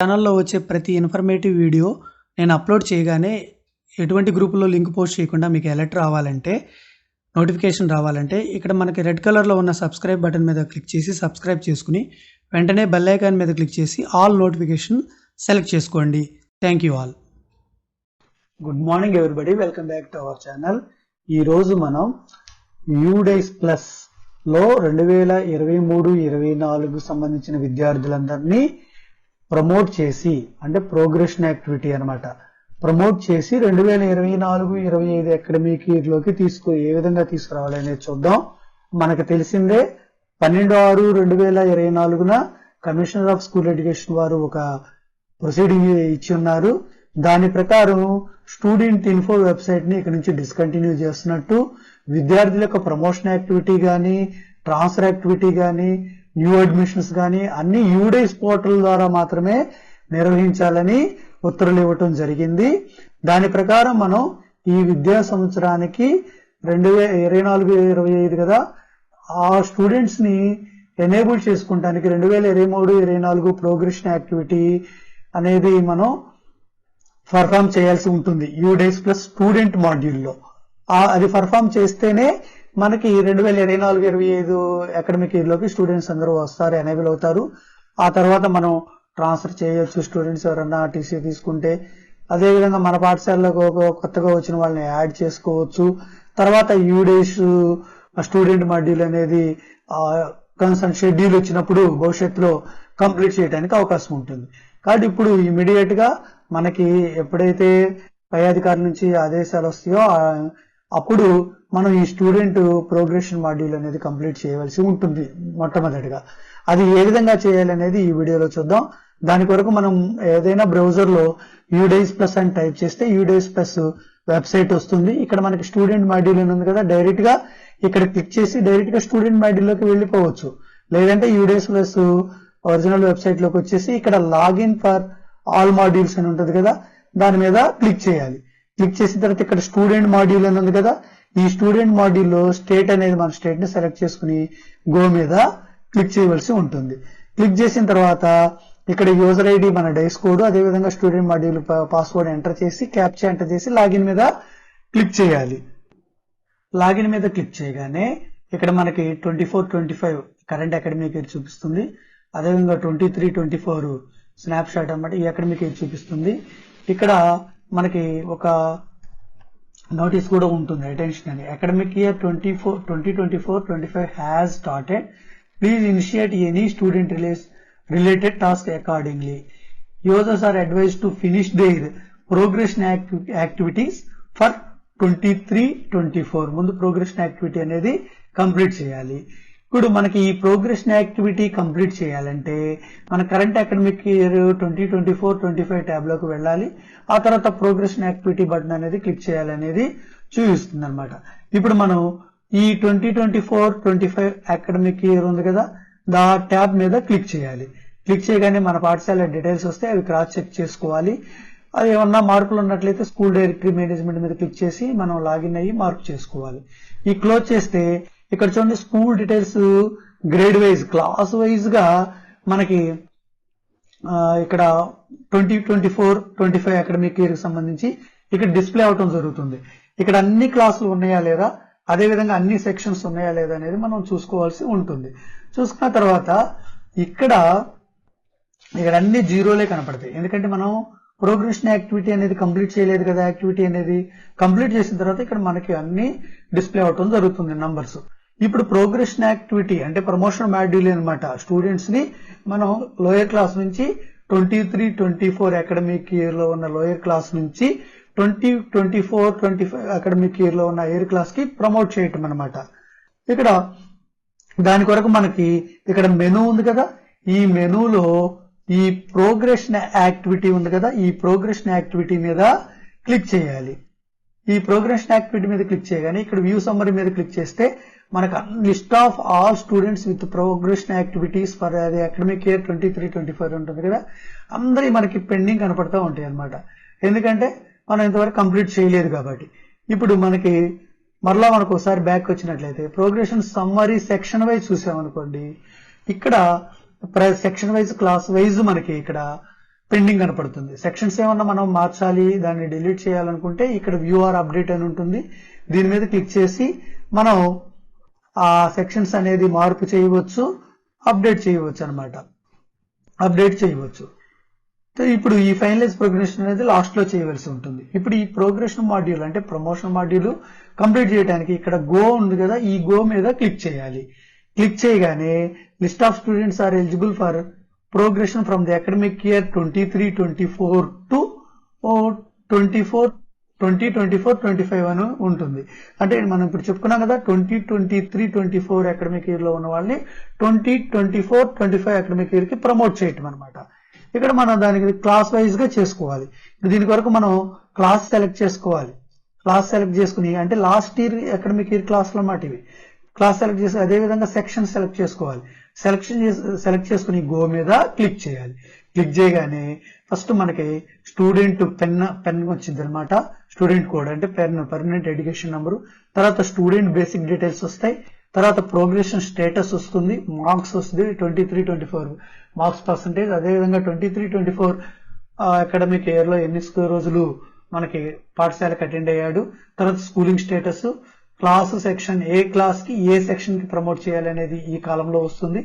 ఛానల్లో వచ్చే ప్రతి ఇన్ఫర్మేటివ్ వీడియో నేను అప్లోడ్ చేయగానే ఎటువంటి గ్రూపులో లింక్ పోస్ట్ చేయకుండా మీకు అలర్ట్ రావాలంటే నోటిఫికేషన్ రావాలంటే ఇక్కడ మనకి రెడ్ కలర్లో ఉన్న సబ్స్క్రైబ్ బటన్ మీద క్లిక్ చేసి సబ్స్క్రైబ్ చేసుకుని వెంటనే బెల్ ఐకాన్ మీద క్లిక్ చేసి ఆల్ నోటిఫికేషన్ సెలెక్ట్ చేసుకోండి. Thank you all good morning everybody welcome back to our channel ఈరోజు మనం యూడైస్ ప్లస్ ప్లస్లో రెండు వేల ఇరవై మూడు ఇరవై నాలుగు సంబంధించిన విద్యార్థులందరినీ ప్రమోట్ చేసి అంటే ప్రోగ్రెషన్ యాక్టివిటీ అనమాట ప్రమోట్ చేసి రెండు వేల ఇరవై నాలుగు ఇరవై ఐదు అకాడమిక్ ఇయర్లోకి తీసుకు ఏ విధంగా తీసుకురావాలి అనేది చూద్దాం. మనకు తెలిసిందే పన్నెండు ఆరు రెండు వేల ఇరవై నాలుగున కమిషనర్ ఆఫ్ స్కూల్ ఎడ్యుకేషన్ వారు ఒక ప్రొసీడింగ్ ఇచ్చి ఉన్నారు. దాని ప్రకారం స్టూడెంట్ ఇన్ఫో వెబ్సైట్ని ఇక్కడ నుంచి డిస్కంటిన్యూ చేస్తున్నట్టు విద్యార్థుల యొక్క ప్రమోషన్ యాక్టివిటీ కానీ ట్రాన్స్ఫర్ యాక్టివిటీ కానీ న్యూ అడ్మిషన్స్ కానీ అన్ని యూడైస్ పోర్టల్ ద్వారా మాత్రమే నిర్వహించాలని ఉత్తర్వులు ఇవ్వటం జరిగింది. దాని ప్రకారం మనం ఈ విద్యా సంవత్సరానికి రెండు వేల ఇరవై నాలుగు ఇరవై ఐదు కదా ఆ స్టూడెంట్స్ని ఎనేబుల్ చేసుకుంటానికి రెండు వేల ఇరవై మూడు ఇరవై నాలుగు ప్రోగ్రెషన్ యాక్టివిటీ అనేది మనం పర్ఫామ్ చేయాల్సి ఉంటుంది. యూ డేస్ ప్లస్ స్టూడెంట్ మాడ్యూల్లో. అది పర్ఫామ్ చేస్తేనే మనకి రెండు వేల ఇరవై నాలుగు ఇరవై ఐదు అకాడమిక్ ఇయర్లోకి స్టూడెంట్స్ అందరూ వస్తారు ఎనేబుల్ అవుతారు. ఆ తర్వాత మనం ట్రాన్స్ఫర్ చేయొచ్చు. స్టూడెంట్స్ ఎవరన్నా టీసీ తీసుకుంటే. అదేవిధంగా మన పాఠశాలలో కొత్తగా వచ్చిన వాళ్ళని యాడ్ చేసుకోవచ్చు. తర్వాత యూ డేస్ స్టూడెంట్ మాడ్యూల్ అనేది కన్సర్న్ షెడ్యూల్ వచ్చినప్పుడు భవిష్యత్తులో కంప్లీట్ చేయడానికి అవకాశం ఉంటుంది. కాబట్టి ఇప్పుడు ఇమీడియట్గా మనకి ఎప్పుడైతే పై అధికారి నుంచి ఆదేశాలు వస్తాయో అప్పుడు మనం ఈ స్టూడెంట్ ప్రోగ్రెషన్ మాడ్యూల్ అనేది కంప్లీట్ చేయవలసి ఉంటుంది మొట్టమొదటిగా. అది ఏ విధంగా చేయాలనేది ఈ వీడియోలో చూద్దాం. దాని కొరకు మనం ఏదైనా బ్రౌజర్లో యూడైస్ ప్లస్ అని టైప్ చేస్తే యూడైస్ ప్లస్ వెబ్సైట్ వస్తుంది. ఇక్కడ మనకి స్టూడెంట్ మాడ్యూల్ ఉంది కదా డైరెక్ట్గా ఇక్కడ క్లిక్ చేసి డైరెక్ట్గా స్టూడెంట్ మాడ్యూల్లోకి వెళ్ళిపోవచ్చు. లేదంటే యూడైస్ ప్లస్ ఒరిజినల్ వెబ్సైట్లోకి వచ్చేసి ఇక్కడ లాగిన్ ఫర్ ఆల్ మాడ్యూల్స్ అని ఉంటుంది కదా దాని మీద క్లిక్ చేయాలి. క్లిక్ చేసిన తర్వాత ఇక్కడ స్టూడెంట్ మాడ్యూల్ అని ఉంది కదా ఈ స్టూడెంట్ మాడ్యూల్లో స్టేట్ అనేది మన స్టేట్ని సెలెక్ట్ చేసుకుని గో మీద క్లిక్ చేయవలసి ఉంటుంది. క్లిక్ చేసిన తర్వాత ఇక్కడ యూజర్ ఐడి మన డైస్ కోడ్ అదేవిధంగా స్టూడెంట్ మాడ్యూల్ పాస్వర్డ్ ఎంటర్ చేసి క్యాప్చా ఎంటర్ చేసి లాగిన్ మీద క్లిక్ చేయాలి. లాగిన్ మీద క్లిక్ చేయగానే ఇక్కడ మనకి twenty four twenty five current academic year చూపిస్తుంది. అదేవిధంగా twenty three twenty four snapshot అనమాట ఈ అకాడమిక్ ఇయర్ చూపిస్తుంది. ఇక్కడ మనకి ఒక నోటీస్ కూడా ఉంటుంది అటెన్షన్ అని academic year twenty four twenty twenty four twenty five has started please initiate any student relays related task accordingly users are advise to finish their progression activities for twenty three twenty four ముందు progression activity అనేది complete చేయాలి. ఇప్పుడు మనకి ఈ progression activity complete చేయాలంటే మన current academic year twenty twenty four twenty five ట్యాబ్లోకి వెళ్ళాలి. ఆ తర్వాత ప్రోగ్రెషన్ యాక్టివిటీ బటన్ అనేది క్లిక్ చేయాలనేది చూపిస్తుంది అనమాట ఇప్పుడు మనం ఈ twenty twenty four twenty five academic year ఉంది కదా దా ట్యాబ్ మీద క్లిక్ చేయాలి. క్లిక్ చేయగానే మన పాఠశాల డీటెయిల్స్ వస్తే అవి క్రాస్ చెక్ చేసుకోవాలి. అది ఏమన్నా మార్పులు ఉన్నట్లయితే స్కూల్ డైరెక్టరీ మేనేజ్మెంట్ మీద క్లిక్ చేసి మనం లాగిన్ అయ్యి మార్క్ చేసుకోవాలి. ఈ క్లోజ్ చేస్తే ఇక్కడ చూడండి school details grade wise class వైజ్గా మనకి ఇక్కడ twenty twenty four twenty five academic ఇయర్కి సంబంధించి ఇక్కడ డిస్ప్లే అవటం జరుగుతుంది. ఇక్కడ అన్ని క్లాసులు ఉన్నాయా లేదా? అదే విధంగా అన్ని సెక్షన్స్ ఉన్నాయా లేదా అనేది మనం చూసుకోవాల్సి ఉంటుంది. చూసుకున్న తర్వాత ఇక్కడ ఇక్కడ అన్ని జీరోలే కనపడతాయి. ఎందుకంటే మనం ప్రోగ్రెషన్ యాక్టివిటీ అనేది కంప్లీట్ చేయలేదు కదా యాక్టివిటీ అనేది కంప్లీట్ చేసిన తర్వాత ఇక్కడ మనకి అన్ని డిస్ప్లే అవటం జరుగుతుంది నంబర్స్ ఇప్పుడు ప్రోగ్రెషన్ యాక్టివిటీ అంటే ప్రమోషన్ మాడ్యూల్ అనమాట స్టూడెంట్స్ని మనం లోయర్ క్లాస్ నుంచి twenty three twenty four academic ఇయర్లో ఉన్న లోయర్ క్లాస్ నుంచి twenty twenty four twenty five academic ఇయర్లో ఉన్న ఎయిర్ క్లాస్కి ప్రమోట్ చేయటం అనమాట ఇక్కడ దాని కొరకు మనకి ఇక్కడ మెనూ ఉంది కదా. ఈ మెనూలో ఈ ప్రోగ్రెషన్ యాక్టివిటీ ఉంది కదా. ఈ ప్రోగ్రెషన్ యాక్టివిటీ మీద క్లిక్ చేయాలి. ఈ ప్రోగ్రెషన్ యాక్టివిటీ మీద క్లిక్ చేయగానే ఇక్కడ వ్యూ సమ్మరీ మీద క్లిక్ చేస్తే మనకు list of all students with progression activities for అది academic year twenty three twenty four ఉంటుంది కదా. అందరి మనకి పెండింగ్ కనపడతా ఉంటాయి అన్నమాట. ఎందుకంటే మనం ఇంతవరకు కంప్లీట్ చేయలేదు కాబట్టి. ఇప్పుడు మనకి మరలా మనకు ఒకసారి బ్యాక్ వచ్చినట్లయితే ప్రోగ్రెషన్ సమ్మరీ సెక్షన్ వైజ్ చూసామనుకోండి ఇక్కడ సెక్షన్ వైజ్ క్లాస్ వైజ్ మనకి ఇక్కడ పెండింగ్ కనపడుతుంది. సెక్షన్స్ ఏమన్నా మనం మార్చాలి దాన్ని డిలీట్ చేయాలనుకుంటే ఇక్కడ వ్యూ ఆర్ అప్డేట్ అని ఉంటుంది. దీని మీద క్లిక్ చేసి మనం ఆ సెక్షన్స్ అనేది మార్పు చేయవచ్చు అప్డేట్ చేయవచ్చు అనమాట అప్డేట్ చేయవచ్చు. సో ఇప్పుడు ఈ ఫైనలైజ్ ప్రోగ్రెషన్ అనేది లాస్ట్లో చేయవలసి ఉంటుంది. ఇప్పుడు ఈ ప్రోగ్రెషన్ మాడ్యూల్ అంటే ప్రమోషన్ మాడ్యూల్ కంప్లీట్ చేయడానికి ఇక్కడ గో ఉంది కదా ఈ గో మీద క్లిక్ చేయాలి. క్లిక్ చేయగానే list of students are eligible for progression from the academic year twenty three twenty four to twenty four twenty twenty four twenty five అని ఉంటుంది. అంటే మనం ఇప్పుడు చెప్పుకున్నాం కదా twenty twenty three twenty four academic ఇయర్లో ఉన్న వాళ్ళని twenty twenty four twenty five academic ఇయర్కి ప్రమోట్ చేయటం అనమాట ఇక్కడ మనం దానికి క్లాస్ వైజ్గా చేసుకోవాలి. దీని కొరకు మనం క్లాస్ సెలెక్ట్ చేసుకోవాలి. క్లాస్ సెలెక్ట్ చేసుకుని అంటే లాస్ట్ ఇయర్ అకాడమిక్ ఇయర్ క్లాసులు అన్నమాట ఇవి. క్లాస్ సెలెక్ట్ చేసి అదే విధంగా సెక్షన్ సెలెక్ట్ చేసుకోవాలి. సెలెక్షన్ సెలెక్ట్ చేసుకుని గో మీద క్లిక్ చేయాలి. క్లిక్ చేయగానే ఫస్ట్ మనకి స్టూడెంట్ పెన్ పెన్ వచ్చింది అనమాట స్టూడెంట్ కోడ్ అంటే పెన్ పర్మనెంట్ ఎడ్యుకేషన్ నెంబర్. తర్వాత స్టూడెంట్ బేసిక్ డీటెయిల్స్ వస్తాయి. తర్వాత ప్రోగ్రెషన్ స్టేటస్ వస్తుంది. మార్క్స్ వస్తుంది. Twenty three twenty four marks percentage అదేవిధంగా twenty three twenty four academic ఇయర్లో ఎన్ని రోజులు మనకి పాఠశాలకు అటెండ్ అయ్యాడు. తర్వాత స్కూలింగ్ స్టేటస్ క్లాస్ సెక్షన్ ఏ క్లాస్కి ఏ సెక్షన్కి ప్రమోట్ చేయాలి అనేది ఈ కాలంలో వస్తుంది.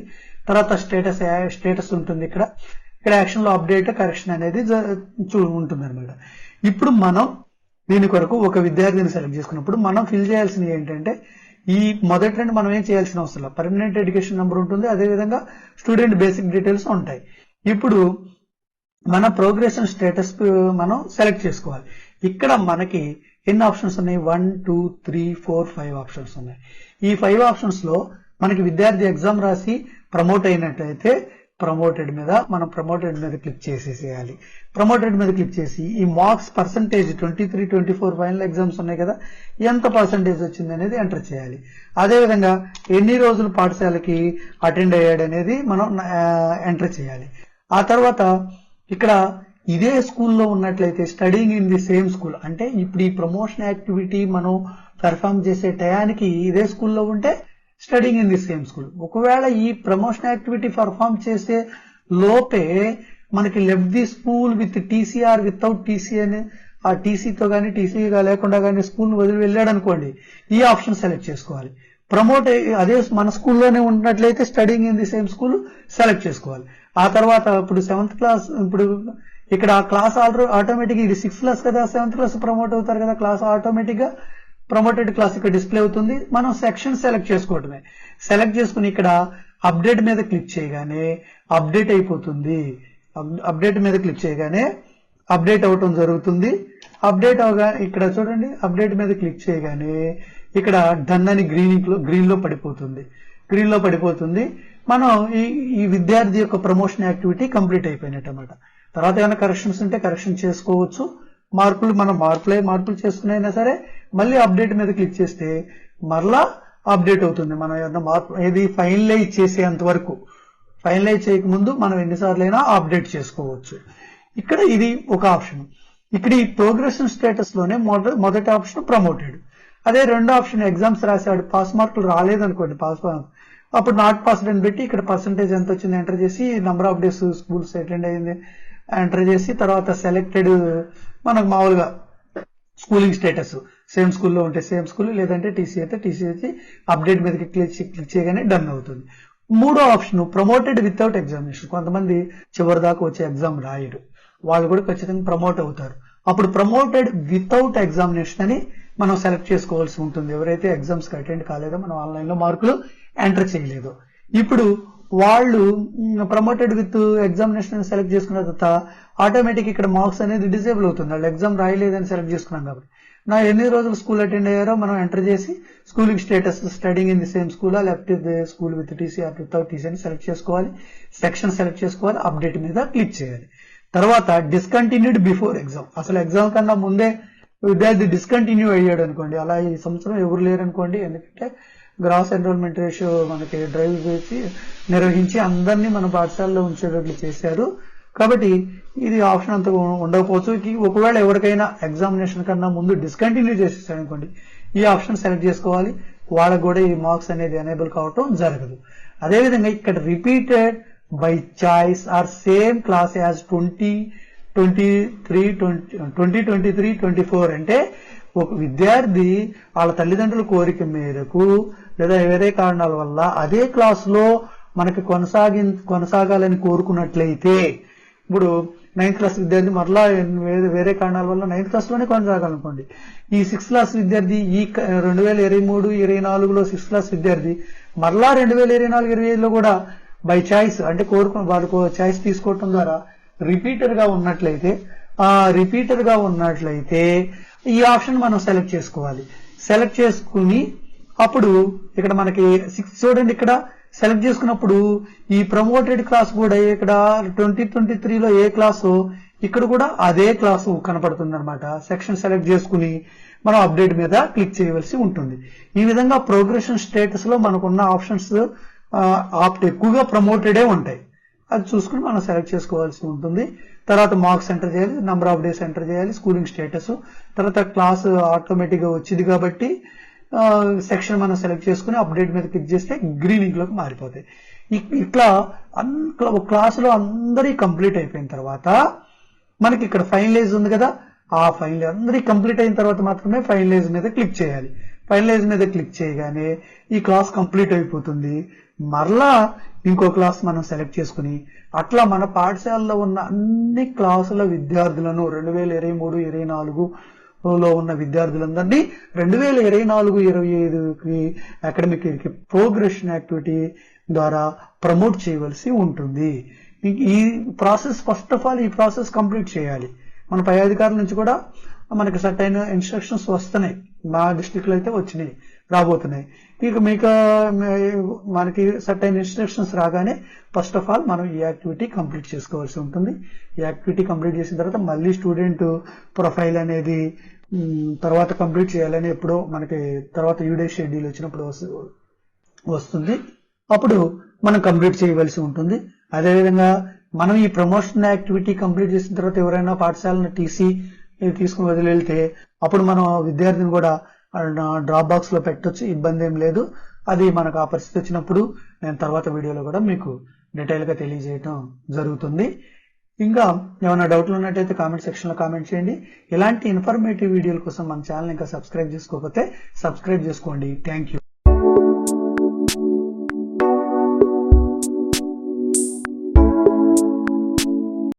తర్వాత స్టేటస్ స్టేటస్ ఉంటుంది ఇక్కడ. ఇక్కడ యాక్షన్లో అప్డేట్ కరెక్షన్ అనేది ఉంటుంది అనమాట ఇప్పుడు మనం దీని కొరకు ఒక విద్యార్థిని సెలెక్ట్ చేసుకున్నప్పుడు మనం ఫిల్ చేయాల్సింది ఏంటంటే ఈ మొదటి రెండు మనం ఏం చేయాల్సిన అవసరం పర్మనెంట్ ఎడ్యుకేషన్ నెంబర్ ఉంటుంది అదేవిధంగా స్టూడెంట్ బేసిక్ డీటెయిల్స్ ఉంటాయి. ఇప్పుడు మన ప్రోగ్రెషన్ స్టేటస్ మనం సెలెక్ట్ చేసుకోవాలి. ఇక్కడ మనకి ఎన్ని ఆప్షన్స్ ఉన్నాయి? One two three four five options ఉన్నాయి. ఈ ఫైవ్ ఆప్షన్స్లో మనకి విద్యార్థి ఎగ్జామ్ రాసి ప్రమోట్ అయినట్టయితే ప్రమోటెడ్ మీద మనం ప్రమోటెడ్ మీద క్లిక్ చేసేసేయాలి. ప్రమోటెడ్ మీద క్లిక్ చేసి ఈ marks percentage twenty three twenty four final exams ఉన్నాయి కదా ఎంత పర్సంటేజ్ వచ్చింది అనేది ఎంటర్ చేయాలి. అదేవిధంగా ఎన్ని రోజులు పాఠశాలకి అటెండ్ అయ్యాడు అనేది మనం ఎంటర్ చేయాలి. ఆ తర్వాత ఇక్కడ ఇదే స్కూల్లో ఉన్నట్లయితే studying in the same school అంటే ఇప్పుడు ఈ ప్రమోషన్ యాక్టివిటీ మనం పెర్ఫామ్ చేసే టయానికి ఇదే స్కూల్లో ఉంటే studying in the same school ఒకవేళ ఈ ప్రమోషన్ యాక్టివిటీ పర్ఫామ్ చేసే లోపే మనకి left the school with TC or without TC అని ఆ టీసీతో కానీ టీసీగా లేకుండా కానీ స్కూల్ వదిలి వెళ్ళాడు అనుకోండి ఈ ఆప్షన్ సెలెక్ట్ చేసుకోవాలి. ప్రమోట్ అదే మన స్కూల్లోనే ఉన్నట్లయితే studying in the same school select చేసుకోవాలి. ఆ తర్వాత ఇప్పుడు సెవెంత్ క్లాస్ ఇప్పుడు ఇక్కడ క్లాస్ ఆల్రెడీ ఆటోమేటిక్ ఇది సిక్స్త్ క్లాస్ కదా సెవెంత్ క్లాస్ ప్రమోట్ అవుతారు కదా క్లాస్ ఆటోమేటిక్గా ప్రమోటెడ్ క్లాస్ ఇక్కడ డిస్ప్లే అవుతుంది. మనం సెక్షన్ సెలెక్ట్ చేసుకోవటమే. సెలెక్ట్ చేసుకుని ఇక్కడ అప్డేట్ మీద క్లిక్ చేయగానే అప్డేట్ అయిపోతుంది. అప్డేట్ మీద క్లిక్ చేయగానే అప్డేట్ అవటం జరుగుతుంది. అప్డేట్ అవగా ఇక్కడ చూడండి అప్డేట్ మీద క్లిక్ చేయగానే ఇక్కడ డన్ అని గ్రీన్ గ్రీన్లో పడిపోతుంది. గ్రీన్లో పడిపోతుంది. మనం ఈ ఈ విద్యార్థి యొక్క ప్రమోషన్ యాక్టివిటీ కంప్లీట్ అయిపోయినట్టు అనమాట తర్వాత ఏమైనా కరెక్షన్స్ ఉంటే కరెక్షన్ చేసుకోవచ్చు. మార్పులు మనం మార్పులే మార్పులు చేసుకునైనా సరే మళ్ళీ అప్డేట్ మీద క్లిక్ చేస్తే మరలా అప్డేట్ అవుతుంది. మనం ఏదైనా మార్పు ఏది ఫైనలైజ్ చేసేంత వరకు. ఫైనలైజ్ చేయకముందు మనం ఎన్నిసార్లు అయినా అప్డేట్ చేసుకోవచ్చు. ఇక్కడ ఇది ఒక ఆప్షన్ ఇక్కడ ఈ ప్రోగ్రెషన్ స్టేటస్లోనే మొదటి ఆప్షన్ ప్రమోటెడ్ అదే రెండో ఆప్షన్ ఎగ్జామ్స్ రాశాడు. పాస్ మార్కులు రాలేదనుకోండి పాస్ అప్పుడు నాట్ పాస్డ్ అని పెట్టి ఇక్కడ పర్సంటేజ్ ఎంత వచ్చింది ఎంటర్ చేసి number of days schools attend అయింది. ఎంటర్ చేసి తర్వాత సెలెక్టెడ్ మనకు మామూలుగా స్కూలింగ్ స్టేటస్ సేమ్ స్కూల్లో ఉంటే సేమ్ స్కూల్ లేదంటే టీసీ అయితే టీసీ వచ్చి అప్డేట్ మీద క్లిక్ క్లిక్ చేయగానే డన్ అవుతుంది. మూడో ఆప్షన్ ప్రమోటెడ్ వితౌట్ ఎగ్జామినేషన్ కొంతమంది చివరి దాకా వచ్చే ఎగ్జామ్ రాయరు. వాళ్ళు కూడా ఖచ్చితంగా ప్రమోట్ అవుతారు. అప్పుడు ప్రమోటెడ్ వితౌట్ ఎగ్జామినేషన్ అని మనం సెలెక్ట్ చేసుకోవాల్సి ఉంటుంది. ఎవరైతే ఎగ్జామ్స్కి అటెండ్ కాలేదో మనం ఆన్లైన్లో మార్కులు ఎంటర్ చేయలేదు. ఇప్పుడు వాళ్ళు ప్రమోటెడ్ విత్ ఎగ్జామినేషన్ సెలెక్ట్ చేసుకున్న తర్వాత ఆటోమేటిక్ ఇక్కడ మార్క్స్ అనేది డిసేబుల్ అవుతుంది. వాళ్ళు ఎగ్జామ్ రాయలేదని సెలెక్ట్ చేసుకున్నాం కాబట్టి. నా ఎన్ని రోజులు స్కూల్ అటెండ్ అయ్యారో మనం ఎంటర్ చేసి schooling status studying in the same school లేకపోతే school with TC or without TC అని సెలెక్ట్ చేసుకోవాలి. సెక్షన్ సెలెక్ట్ చేసుకోవాలి. అప్డేట్ మీద క్లిక్ చేయాలి. తర్వాత డిస్కంటిన్యూడ్ బిఫోర్ ఎగ్జామ్ అసలు ఎగ్జామ్ కన్నా ముందే విద్యార్థి డిస్కంటిన్యూ అయ్యాడు అనుకోండి. అలా ఈ సంవత్సరం ఎవరు లేరు అనుకోండి ఎందుకంటే గ్రాస్ ఎన్రోల్మెంట్ రేషియో మనకి డ్రైవ్ చేసి నిర్వహించి అందరినీ మన పాఠశాలలో ఉంచేటట్లు చేశారు. కాబట్టి ఇది ఆప్షన్ అంత ఉండకపోవచ్చు. ఒకవేళ ఎవరికైనా ఎగ్జామినేషన్ కన్నా ముందు డిస్కంటిన్యూ చేసేసాడు అనుకోండి ఈ ఆప్షన్ సెలెక్ట్ చేసుకోవాలి. వాళ్ళకు కూడా ఈ మార్క్స్ అనేది ఎనేబుల్ కావటం జరగదు. అదేవిధంగా ఇక్కడ repeated by choice or same class as twenty twenty three twenty twenty twenty three twenty four అంటే ఒక విద్యార్థి వాళ్ళ తల్లిదండ్రుల కోరిక మేరకు లేదా వేరే కారణాల వల్ల అదే క్లాసులో మనకి కొనసాగి కొనసాగాలని కోరుకున్నట్లయితే ఇప్పుడు నైన్త్ క్లాస్ విద్యార్థి మరలా వేరే వేరే కారణాల వల్ల నైన్త్ క్లాస్లోనే కొనసాగాలనుకోండి. ఈ సిక్స్త్ క్లాస్ విద్యార్థి ఈ రెండు వేల ఇరవై మూడు ఇరవై నాలుగులో సిక్స్త్ క్లాస్ విద్యార్థి మరలా రెండు వేల ఇరవై నాలుగు ఇరవై ఐదులో కూడా బై చాయిస్ అంటే కోరుకున్న వాళ్ళకు చాయిస్ తీసుకోవటం ద్వారా రిపీటర్గా ఉన్నట్లయితే ఆ రిపీటర్గా ఉన్నట్లయితే ఈ ఆప్షన్ మనం సెలెక్ట్ చేసుకోవాలి. సెలెక్ట్ చేసుకుని అప్పుడు ఇక్కడ మనకి సిక్స్ చూడండి ఇక్కడ. సెలెక్ట్ చేసుకున్నప్పుడు ఈ ప్రమోటెడ్ క్లాస్ కూడా ఇక్కడ ట్వంటీ ట్వంటీ త్రీలో ఏ క్లాసు ఇక్కడ కూడా అదే క్లాసు కనపడుతుంది అనమాట సెక్షన్ సెలెక్ట్ చేసుకుని మనం అప్డేట్ మీద క్లిక్ చేయవలసి ఉంటుంది. ఈ విధంగా ప్రోగ్రెషన్ స్టేటస్లో మనకున్న ఆప్షన్స్ ఆప్ట్ ఎక్కువగా ప్రమోటెడే ఉంటాయి. అది చూసుకుని మనం సెలెక్ట్ చేసుకోవాల్సి ఉంటుంది. తర్వాత మార్క్స్ ఎంటర్ చేయాలి నంబర్ ఆఫ్ డేస్ ఎంటర్ చేయాలి స్కూలింగ్ స్టేటస్ తర్వాత క్లాస్ ఆటోమేటిక్గా వచ్చింది కాబట్టి సెక్షన్ మనం సెలెక్ట్ చేసుకుని అప్డేట్ మీద క్లిక్ చేస్తే గ్రీన్ ఇంక్ మారిపోతాయి. ఇట్లా అన్ క్లాసులో అందరి కంప్లీట్ అయిపోయిన తర్వాత మనకి ఇక్కడ ఫైనలైజ్ ఉంది కదా ఆ ఫైనల్ అందరి కంప్లీట్ అయిన తర్వాత మాత్రమే ఫైనలైజ్ మీద క్లిక్ చేయాలి. ఫైనలైజ్ మీద క్లిక్ చేయగానే ఈ క్లాస్ కంప్లీట్ అయిపోతుంది. మరలా ఇంకో క్లాస్ మనం సెలెక్ట్ చేసుకుని అట్లా మన పాఠశాలలో ఉన్న అన్ని క్లాసుల విద్యార్థులను రెండు వేల ఇరవై మూడు ఇరవై నాలుగు లో ఉన్న విద్యార్థులందరినీ రెండు వేల ఇరవై నాలుగు ఇరవై ఐదుకి అకాడమిక్ ప్రోగ్రెషన్ యాక్టివిటీ ద్వారా ప్రమోట్ చేయవలసి ఉంటుంది. ఈ- ప్రాసెస్ ఫస్ట్ ఆఫ్ ఆల్ ఈ ప్రాసెస్ కంప్లీట్ చేయాలి. మన పై అధికారుల నుంచి కూడా మనకి సర్టైన ఇన్స్ట్రక్షన్స్ వస్తున్నాయి. మా డిస్ట్రిక్ట్లో అయితే వచ్చినాయి. రాబోతున్నాయి. ఇక మీకు మనకి సర్టైన్ అయిన ఇన్స్ట్రక్షన్స్ రాగానే ఫస్ట్ ఆఫ్ ఆల్ మనం ఈ యాక్టివిటీ కంప్లీట్ చేసుకోవాల్సి ఉంటుంది. ఈ యాక్టివిటీ కంప్లీట్ చేసిన తర్వాత మళ్ళీ స్టూడెంట్ ప్రొఫైల్ అనేది తర్వాత కంప్లీట్ చేయాలని ఎప్పుడో మనకి తర్వాత యూడే షెడ్యూల్ వచ్చినప్పుడు వస్తుంది. అప్పుడు మనం కంప్లీట్ చేయవలసి ఉంటుంది. అదేవిధంగా మనం ఈ ప్రమోషన్ యాక్టివిటీ కంప్లీట్ చేసిన తర్వాత ఎవరైనా పాఠశాలను టీసీ తీసుకుని వదిలి వెళ్తే అప్పుడు మనం విద్యార్థిని కూడా డ్రాప్ బాక్స్లో పెట్టొచ్చు ఇబ్బంది ఏం లేదు. అది మనకు ఆ పరిస్థితి వచ్చినప్పుడు నేను తర్వాత వీడియోలో కూడా మీకు డీటెయిల్గా తెలియజేయటం జరుగుతుంది. ఇంకా ఏమైనా డౌట్లు ఉన్నట్టయితే కామెంట్ సెక్షన్లో కామెంట్ చేయండి. ఇలాంటి ఇన్ఫర్మేటివ్ వీడియోల కోసం మన ఛానల్ ఇంకా సబ్స్క్రైబ్ చేసుకోకపోతే సబ్స్క్రైబ్ చేసుకోండి. Thank you